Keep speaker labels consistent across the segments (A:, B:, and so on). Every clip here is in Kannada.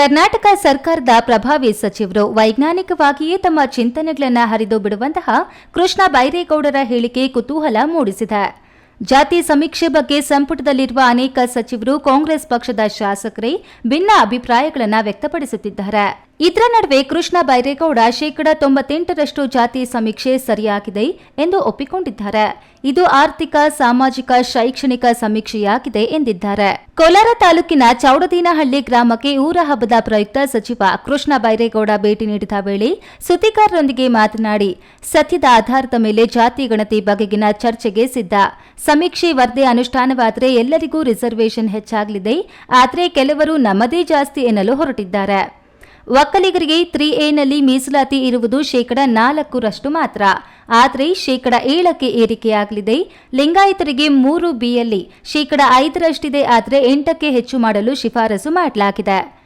A: ಕರ್ನಾಟಕ ಸರ್ಕಾರದ ಪ್ರಭಾವಿ ಸಚಿವರು ವೈಜ್ಞಾನಿಕವಾಗಿಯೇ ತಮ್ಮ ಚಿಂತನೆಗಳನ್ನು ಹರಿದು ಬಿಡುವಂತಹ ಕೃಷ್ಣ ಬೈರೇಗೌಡರ ಹೇಳಿಕೆ ಕುತೂಹಲ ಮೂಡಿಸಿದೆ. ಜಾತಿ ಸಮೀಕ್ಷೆ ಬಗ್ಗೆ ಸಂಪುಟದಲ್ಲಿರುವ ಅನೇಕ ಸಚಿವರು ಕಾಂಗ್ರೆಸ್ ಪಕ್ಷದ ಶಾಸಕರೇ ಭಿನ್ನ ಅಭಿಪ್ರಾಯಗಳನ್ನು ವ್ಯಕ್ತಪಡಿಸುತ್ತಿದ್ದಾರೆ. ಇದರ ನಡುವೆ ಕೃಷ್ಣ ಬೈರೇಗೌಡ ಶೇಕಡಾ ತೊಂಬತ್ತೆಂಟರಷ್ಟು ಜಾತಿ ಸಮೀಕ್ಷೆ ಸರಿಯಾಗಿದೆ ಎಂದು ಒಪ್ಪಿಕೊಂಡಿದ್ದಾರೆ. ಇದು ಆರ್ಥಿಕ, ಸಾಮಾಜಿಕ, ಶೈಕ್ಷಣಿಕ ಸಮೀಕ್ಷೆಯಾಗಿದೆ ಎಂದಿದ್ದಾರೆ. ಕೋಲಾರ ತಾಲೂಕಿನ ಚೌಡದೀನಹಳ್ಳಿ ಗ್ರಾಮಕ್ಕೆ ಊರ ಹಬ್ಬದ ಪ್ರಯುಕ್ತ ಸಚಿವ ಕೃಷ್ಣ ಬೈರೇಗೌಡ ಭೇಟಿ ನೀಡಿದ ವೇಳೆ ಸುದ್ದಿಗಾರರೊಂದಿಗೆ ಮಾತನಾಡಿ ಸತ್ಯದ ಆಧಾರದ ಮೇಲೆ ಜಾತಿ ಗಣತಿ ಬಗೆಗಿನ ಚರ್ಚೆಗೆ ಸಿದ್ಧ. ಸಮೀಕ್ಷೆ ವರದಿ ಅನುಷ್ಠಾನವಾದರೆ ಎಲ್ಲರಿಗೂ ರಿಸರ್ವೇಷನ್ ಹೆಚ್ಚಾಗಲಿದೆ. ಆದರೆ ಕೆಲವರು ನಮ್ಮದೇ ಜಾಸ್ತಿ ಎನ್ನಲು ಹೊರಟಿದ್ದಾರೆ. ಒಕ್ಕಲಿಗರಿಗೆ ತ್ರೀ ಎನಲ್ಲಿ ಮೀಸಲಾತಿ ಇರುವುದು ಶೇಕಡ ನಾಲ್ಕರಷ್ಟು ಮಾತ್ರ. ಆದರೆ ಶೇಕಡ ಏಳಕ್ಕೆ ಏರಿಕೆಯಾಗಲಿದೆ. ಲಿಂಗಾಯತರಿಗೆ ಮೂರು ಬಿಯಲ್ಲಿ ಶೇಕಡ ಐದರಷ್ಟಿದೆ. ಆದರೆ ಎಂಟಕ್ಕೆ ಹೆಚ್ಚು ಮಾಡಲು ಶಿಫಾರಸು ಮಾಡಲಾಗಿದೆ.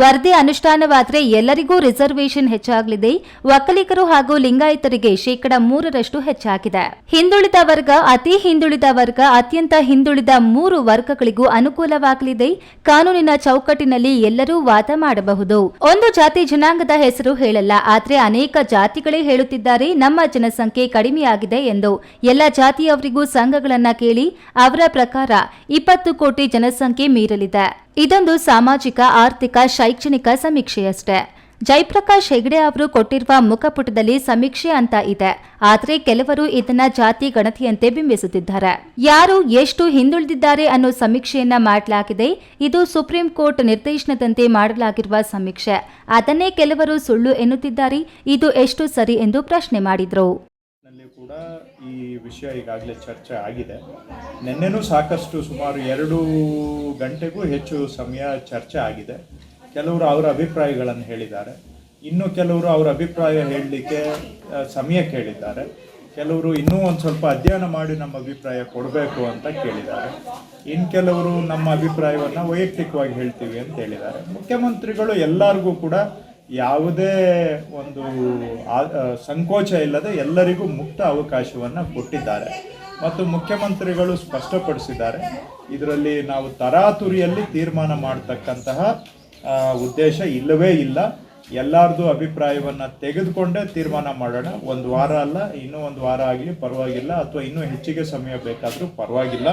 A: ವರದಿ ಅನುಷ್ಠಾನವಾದರೆ ಎಲ್ಲರಿಗೂ ರಿಸರ್ವೇಷನ್ ಹೆಚ್ಚಾಗಲಿದೆ. ಒಕ್ಕಲಿಗರು ಹಾಗೂ ಲಿಂಗಾಯತರಿಗೆ ಶೇಕಡ ಮೂರರಷ್ಟು ಹೆಚ್ಚಾಗಿದೆ. ಹಿಂದುಳಿದ ವರ್ಗ, ಅತಿ ಹಿಂದುಳಿದ ವರ್ಗ, ಅತ್ಯಂತ ಹಿಂದುಳಿದ ಮೂರು ವರ್ಗಗಳಿಗೂ ಅನುಕೂಲವಾಗಲಿದೆ. ಕಾನೂನಿನ ಚೌಕಟ್ಟಿನಲ್ಲಿ ಎಲ್ಲರೂ ವಾದ ಮಾಡಬಹುದು. ಒಂದು ಜಾತಿ ಜನಾಂಗದ ಹೆಸರು ಹೇಳಲ್ಲ, ಆದರೆ ಅನೇಕ ಜಾತಿಗಳೇ ಹೇಳುತ್ತಿದ್ದಾರೆ. ನಮ್ಮ ಜನಸಂಖ್ಯೆ ಕಡಿಮೆಯಾಗಿದೆ ಎಂದು ಎಲ್ಲ ಜಾತಿಯವರಿಗೂ ಸಂಘಗಳನ್ನ ಕೇಳಿ ಅವರ ಪ್ರಕಾರ ಇಪ್ಪತ್ತು ಕೋಟಿ ಜನಸಂಖ್ಯೆ ಮೀರಲಿದೆ. ಇದೊಂದು ಸಾಮಾಜಿಕ, ಆರ್ಥಿಕ, ಶೈಕ್ಷಣಿಕ ಸಮೀಕ್ಷೆಯಷ್ಟೇ. ಜಯಪ್ರಕಾಶ್ ಹೆಗಡೆ ಅವರು ಕೊಟ್ಟಿರುವ ಮುಖಪುಟದಲ್ಲಿ ಸಮೀಕ್ಷೆ ಅಂತ ಇದೆ. ಆದರೆ ಕೆಲವರು ಇದನ್ನ ಜಾತಿ ಗಣತಿಯಂತೆ ಬಿಂಬಿಸುತ್ತಿದ್ದಾರೆ. ಯಾರು ಎಷ್ಟು ಹಿಂದುಳಿದಿದ್ದಾರೆ ಅನ್ನೋ ಸಮೀಕ್ಷೆಯನ್ನ ಮಾಡಲಾಗಿದೆ. ಇದು ಸುಪ್ರೀಂ ಕೋರ್ಟ್ ನಿರ್ದೇಶನದಂತೆ ಮಾಡಲಾಗಿರುವ ಸಮೀಕ್ಷೆ. ಅದನ್ನೇ ಕೆಲವರು ಸುಳ್ಳು ಎನ್ನುತ್ತಿದ್ದಾರೆ. ಇದು ಎಷ್ಟು ಸರಿ ಎಂದು ಪ್ರಶ್ನೆ ಮಾಡಿದ್ರು.
B: ಕೂಡ ಈ ವಿಷಯ ಈಗಾಗಲೇ ಚರ್ಚೆ ಆಗಿದೆ. ನಿನ್ನೆನೂ ಸಾಕಷ್ಟು ಸುಮಾರು ಎರಡು ಗಂಟೆಗೂ ಹೆಚ್ಚು ಸಮಯ ಚರ್ಚೆ ಆಗಿದೆ. ಕೆಲವರು ಅವರ ಅಭಿಪ್ರಾಯಗಳನ್ನು ಹೇಳಿದ್ದಾರೆ. ಇನ್ನು ಕೆಲವರು ಅವರ ಅಭಿಪ್ರಾಯ ಹೇಳಲಿಕ್ಕೆ ಸಮಯ ಕೇಳಿದ್ದಾರೆ. ಕೆಲವರು ಇನ್ನೂ ಒಂದು ಸ್ವಲ್ಪ ಅಧ್ಯಯನ ಮಾಡಿ ನಮ್ಮ ಅಭಿಪ್ರಾಯ ಕೊಡಬೇಕು ಅಂತ ಕೇಳಿದ್ದಾರೆ. ಇನ್ನು ಕೆಲವರು ನಮ್ಮ ಅಭಿಪ್ರಾಯವನ್ನು ವೈಯಕ್ತಿಕವಾಗಿ ಹೇಳ್ತೀವಿ ಅಂತ ಹೇಳಿದ್ದಾರೆ. ಮುಖ್ಯಮಂತ್ರಿಗಳು ಎಲ್ಲರಿಗೂ ಕೂಡ ಯಾವುದೇ ಒಂದು ಸಂಕೋಚ ಇಲ್ಲದೆ ಎಲ್ಲರಿಗೂ ಮುಕ್ತ ಅವಕಾಶವನ್ನು ಕೊಟ್ಟಿದ್ದಾರೆ. ಮತ್ತು ಮುಖ್ಯಮಂತ್ರಿಗಳು ಸ್ಪಷ್ಟಪಡಿಸಿದ್ದಾರೆ. ಇದರಲ್ಲಿ ನಾವು ತರಾತುರಿಯಲ್ಲಿ ತೀರ್ಮಾನ ಮಾಡತಕ್ಕಂತಹ ಉದ್ದೇಶ ಇಲ್ಲವೇ ಇಲ್ಲ. ಎಲ್ಲರದು ಅಭಿಪ್ರಾಯವನ್ನು ತೆಗೆದುಕೊಂಡೇ ತೀರ್ಮಾನ ಮಾಡೋಣ. ಒಂದು ವಾರ ಅಲ್ಲ, ಇನ್ನೂ ಒಂದು ವಾರ ಆಗಲಿ, ಪರವಾಗಿಲ್ಲ, ಅಥವಾ ಇನ್ನೂ ಹೆಚ್ಚಿಗೆ ಸಮಯ ಬೇಕಾದರೂ ಪರವಾಗಿಲ್ಲ.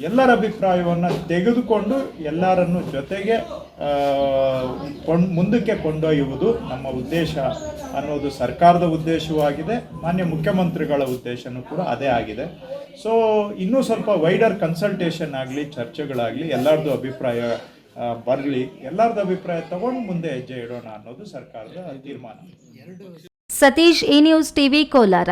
B: ಎಲ್ಲರ ಅಭಿಪ್ರಾಯವನ್ನು ತೆಗೆದುಕೊಂಡು ಎಲ್ಲರನ್ನು ಜೊತೆಗೆ ಕೊಂಡ್ ಮುಂದಕ್ಕೆ ಕೊಂಡೊಯ್ಯುವುದು ನಮ್ಮ ಉದ್ದೇಶ ಅನ್ನೋದು ಸರ್ಕಾರದ ಉದ್ದೇಶವೂ ಆಗಿದೆ ಮಾನ್ಯ ಮುಖ್ಯಮಂತ್ರಿಗಳ ಉದ್ದೇಶನೂ ಕೂಡ ಅದೇ ಆಗಿದೆ. ಸೊ ಇನ್ನೂ ಸ್ವಲ್ಪ ವೈಡರ್ ಕನ್ಸಲ್ಟೇಷನ್ ಆಗಲಿ, ಚರ್ಚೆಗಳಾಗಲಿ ಎಲ್ಲರದ್ದು ಅಭಿಪ್ರಾಯ ಬರಲಿ ಎಲ್ಲರದ್ದು ಅಭಿಪ್ರಾಯ ತಗೊಂಡು ಮುಂದೆ ಹೆಜ್ಜೆ ಇಡೋಣ ಅನ್ನೋದು ಸರ್ಕಾರದ ತೀರ್ಮಾನ.
A: Satish, A news TV, Kolar.